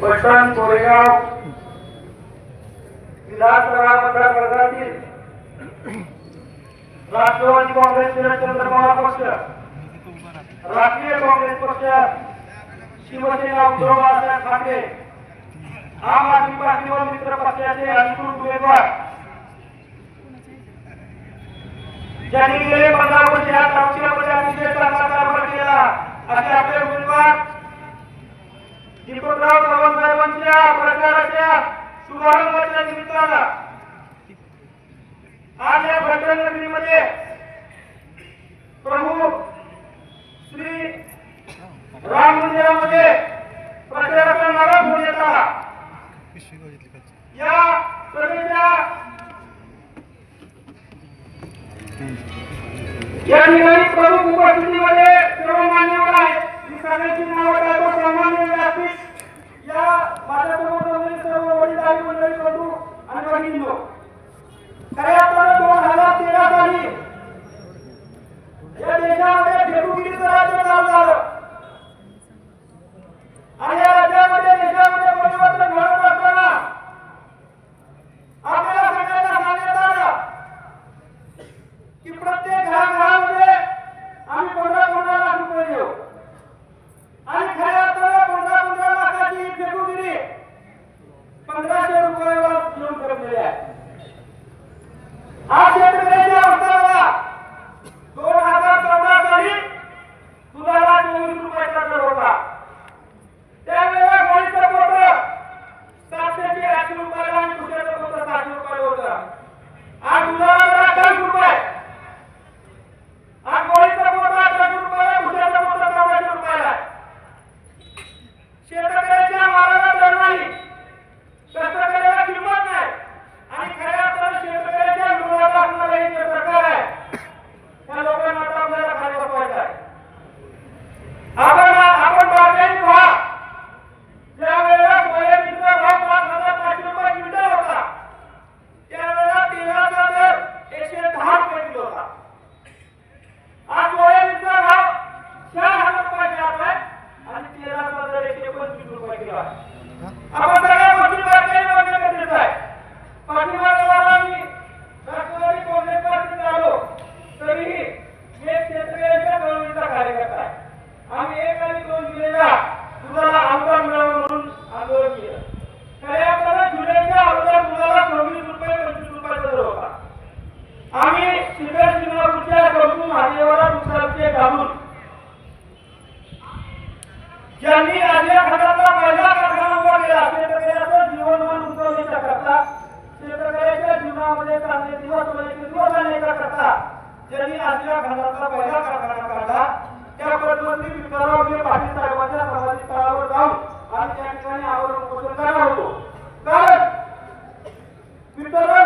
पटण कोरेगाव विधानसभा मतदारसंघातील राष्ट्रवादी काँग्रेस चंद्रभाव पक्ष राष्ट्रीय काँग्रेस पक्ष शिवसेना उद्धव बाळासाहेब ठाकरे आम आदमी पार्टी व मित्र पक्षाचे अधिकृत उमेदवार. ज्यांनी गेले पंधरा वर्षे या तालुक्यामध्ये अतिशय मोहरमाच्या निमित्तानं आज या भटन प्रभू श्री राम मंदिरामध्ये प्रचाराचा नारा फोडण्यात आला या सभेच्या या ठिकाणी प्रमुख उपस्थितीमध्ये सर्व मान्यवर आहेत. मी सगळ्यांची या माझ्याबरोबर ಹೇಳ್ಕೊಂಡು ಅಥವಾ ನಿಮ್ಮ नेतृत्व करण्याकरता त्यांनी आजच्या घरातला पहिला कारखाना काढला त्या पटमंत्री विकाराव पाटील आणि त्या ठिकाणी आवर उपोषण करणार होतो कारण विकाराव